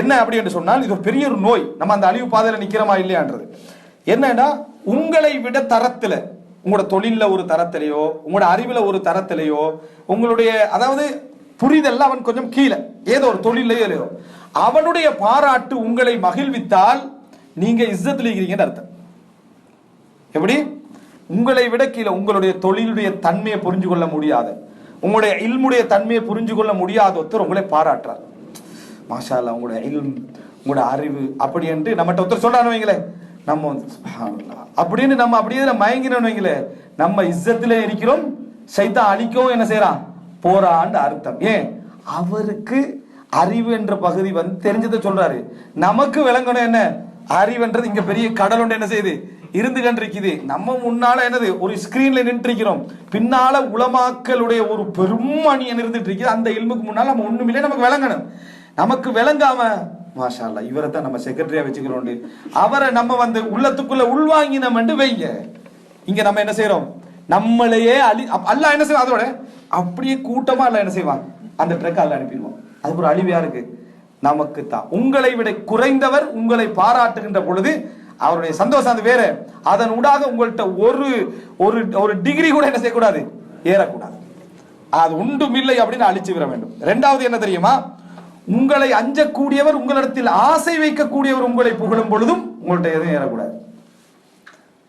என்ன அப்படி என்று சொன்னால் இது ஒரு பெரிய ஒரு நோய். நம்ம அந்த அழிவு பாதையில் நிற்கிறோமா இல்லையான்றது. என்னன்னா உங்களை விட தரத்தில் உங்களோட தொழிலில் ஒரு தரத்திலேயோ உங்களோட அறிவில் ஒரு தரத்திலேயோ உங்களுடைய அதாவது புரிதல்ல அவன் கொஞ்சம் கீழே ஏதோ ஒரு தொழிலையோ இல்லையோ அவனுடைய பாராட்டு உங்களை மகிழ்வித்தால் நீங்க இஸ்ஸத்தில் இருக்கிறீங்கன்னு அர்த்தம். எப்படி? உங்களை விட கீழே உங்களுடைய தொழிலுடைய தன்மையை புரிஞ்சு கொள்ள முடியாத. உங்களுடைய இல்முடைய தன்மையை புரிஞ்சு கொள்ள முடியாத ஒருத்தர் உங்களை பாராட்டுறார். மாஷால உங்களோட உங்களுடைய இல்ம் உங்களோட அறிவு அப்படி என்று நம்மகிட்ட ஒருத்தர் சொல்றான்னு வைங்களேன். நம்ம வந்து அப்படின்னு நம்ம அப்படியே மயங்கினோம் வைங்களேன். நம்ம இஸ்ஸத்திலே இருக்கிறோம் சைதா அழிக்கவும் என்ன செய்யறான்? போறான்னு அர்த்தம். ஏன்? அவருக்கு அறிவு என்ற பகுதி வந்து தெரிஞ்சதை சொல்றாரு. நமக்கு விளங்கணும் என்ன? அறிவுன்றது இங்க பெரிய கடல் ஒன்று என்ன செய்யுது? இருந்து கண்டிருக்குது. நம்ம முன்னால என்னது? ஒரு ஸ்கிரீன்ல நின்றுருக்கிறோம் பின்னால உலமாக்களுடைய ஒரு பெரும் அணியன் இருந்துட்டு இருக்குது? அந்த இல்முக்கு முன்னால நம்ம ஒண்ணுமில்லை நமக்கு விளங்கணும். நமக்கு விளங்காம மாஷா இவரை தான் நம்ம செக்ரட்டரியா வச்சுக்கிறோம் அவரை நம்ம வந்து உள்ளத்துக்குள்ள உள்வாங்கினோம்னு வைங்க. இங்க நம்ம என்ன செய்யறோம் நம்மளையே அழி அல்ல என்ன செய்வோம் அதோட அப்படியே கூட்டமா அல்லாஹ் என்ன செய்வான்? அந்த ட்ரக் அல்ல அனுப்பிடுவோம் அது ஒரு அழிவியா இருக்கு நமக்கு தான் உங்களை விட குறைந்தவர் உங்களை பாராட்டுகின்ற பொழுது அவருடைய சந்தோஷம் அது வேற. அதன் ஊடாக உங்கள்கிட்ட ஒரு ஒரு ஒரு டிகிரி கூட என்ன செய்யக்கூடாது? ஏறக்கூடாது. அது உண்டும் இல்லை அப்படின்னு அழிச்சு விட வேண்டும். ரெண்டாவது என்ன தெரியுமா? உங்களை அஞ்சக்கூடியவர் உங்களிடத்தில் ஆசை வைக்கக்கூடியவர் உங்களை புகழும் பொழுதும் உங்கள்கிட்ட எதுவும் ஏறக்கூடாது.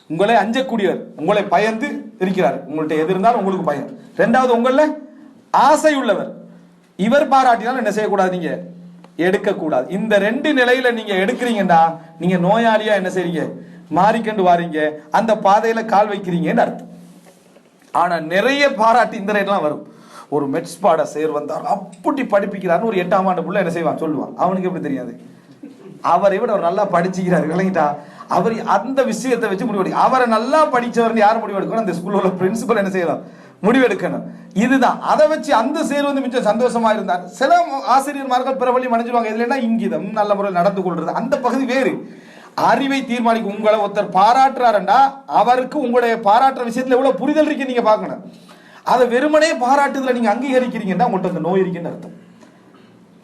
உங்களை அஞ்சக்கூடியவர் உங்களை பயந்து இருக்கிறார். உங்கள்கிட்ட எது இருந்தாலும் உங்களுக்கு பயம். ரெண்டாவது உங்களில் ஆசை உள்ளவர். இவர் பாராட்டினாலும் என்ன செய்யக்கூடாது நீங்க? எடுக்கக்கூடாது. இந்த ரெண்டு நிலையில நீங்க எடுக்கிறீங்கன்னா நீங்க நோயாளியா என்ன செய்றீங்க? மாறிக்கண்டு வாரீங்க. அந்த பாதையில கால் வைக்கிறீங்கன்னு அர்த்தம். ஆனா நிறைய பாராட்டு இந்த ரேட்லாம் வரும். ஒரு மெட்ஸ் பாட சேர் வந்தார் அப்படி படிப்பிக்கிறார்னு ஒரு எட்டாம் ஆண்டு புள்ள என்ன செய்வான்? சொல்லுவான். அவனுக்கு எப்படி தெரியாது அவரை விட அவர் நல்லா படிச்சுக்கிறார் விளங்கிட்டா? அவர் அந்த விஷயத்தை வச்சு முடிவெடுக்க அவரை நல்லா படிச்சவர்னு யார் முடிவெடுக்கணும் அந்த ஸ்கூல்ல உள்ள பிரின்சிபல் என்ன செய்யலாம் முடிவெடுக்கணும் இதுதான். அதை வச்சு அந்த சேர் வந்து மிச்சம் சந்தோஷமா இருந்தார். சில ஆசிரியர்மார்கள் பிறவழி மனைஞ்சிருவாங்க இதுலன்னா இங்கிதம். நல்ல முறையில் நடந்து கொள்றது. அந்த பகுதி வேறு. அறிவை தீர்மானிக்கும். உங்களை ஒருத்தர் பாராட்டுறாருண்டா அவருக்கு உங்களுடைய பாராட்டுற விஷயத்துல எவ்வளவு புரிதல் இருக்கு நீங்க பார்க்கணும். அதை வெறுமனே பாராட்டுதல நீங்க அங்கீகரிக்கிறீங்கன்னா உங்கள்கிட்ட அந்த நோய் இருக்குன்னு அர்த்தம்.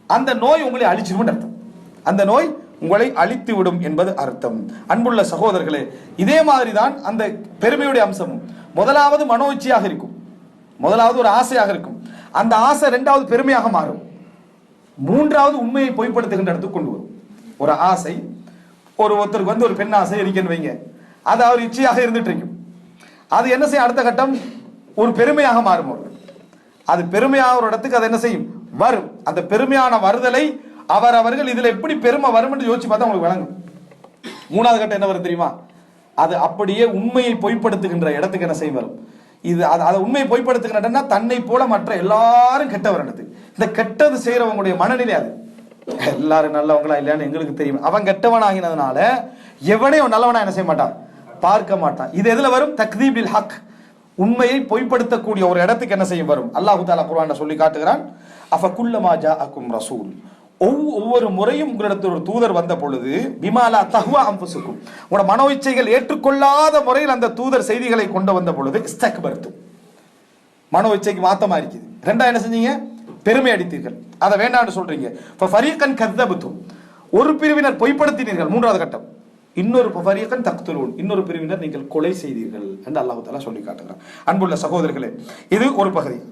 அந்த நோய் உங்களை அழிச்சிடும் அர்த்தம். அந்த நோய் உங்களை அழித்து விடும் என்பது அர்த்தம். அன்புள்ள சகோதரர்களே இதே மாதிரி தான் அந்த பெருமையுடைய அம்சமும். முதலாவது மனோச்சியாக இருக்கும். முதலாவது ஒரு ஆசையாக இருக்கும். அந்த ஆசை ரெண்டாவது பெருமையாக மாறும். மூன்றாவது உண்மையை பொய்ப்படுத்துகின்ற இடத்துக்கு கொண்டு வரும். ஒரு ஆசை ஒரு ஒருத்தருக்கு வந்து ஒரு பெண் ஆசை இருக்குன்னு வைங்க. அது அவர் இச்சையாக இருந்துட்டு இருக்கும். அது என்ன செய்யும்? அடுத்த கட்டம் ஒரு பெருமையாக மாறும் அது பெருமையாக ஒரு இடத்துக்கு அது என்ன செய்யும்? வரும். அந்த பெருமையான வருதலை அவர் அவர்கள் இதுல எப்படி பெருமை வரும் என்று யோசிச்சு பார்த்தா உங்களுக்கு விளங்கும். மூணாவது கட்டம் என்ன வரும் தெரியுமா? அது அப்படியே உண்மையை பொய்ப்படுத்துகின்ற இடத்துக்கு என்ன செய்யும் வரும். இது அது அதை உண்மையை பொய்ப்படுத்துகின்றனா தன்னை போல மற்ற எல்லாரும் கெட்டவர் இடத்து இந்த கெட்டது செய்யறவங்களுடைய மனநிலை அது. எல்லாரும் நல்லவங்களா இல்லையான்னு எங்களுக்கு தெரியும். அவன் கெட்டவன் ஆகினதுனால எவனையும் நல்லவனா என்ன செய்ய மாட்டான்? பார்க்க மாட்டான். இது எதுல வரும்? தக்தீபில் ஹக். உண்மையை பொய்ப்படுத்தக்கூடிய ஒரு இடத்துக்கு என்ன செய்யும் வரும்? அல்லாஹு தாலா குர்ஆன்ல சொல்லி காட்டுகிறான் அஃப குல்லமா ஜாஅக்கும் ரசூல். ஒவ்வொ- ஒவ்வொரு முறையும் உங்களிடத்தில் ஒரு தூதர் வந்த பொழுது விமாலா தஹ்வா அம்புசுக்கும் உங்களோட மனோ இச்சைகள் ஏற்றுக்கொள்ளாத முறையில் அந்த தூதர் செய்திகளை கொண்டு வந்த பொழுது இஸ்தக்பர்த்தும் மனோ இச்சைக்கு மாத்தமா இருக்குது? ரெண்டா என்ன செஞ்சீங்க? பெருமை அடித்தீர்கள். அதை வேண்டாம்னு சொல்றீங்க. இப்போ ஃபரீகன் கத்தபுத்தும் ஒரு பிரிவினர் பொய்ப்படுத்தினீர்கள் மூன்றாவது கட்டம். இன்னொரு ஃபரீகன் தக்துலூன் இன்னொரு பிரிவினர் நீங்கள் கொலை செய்தீர்கள் என்று அல்லாஹு தாலா சொல்லி காட்டுகிறார் அன்புள்ள சகோதரர்களே இது ஒரு பகுதி.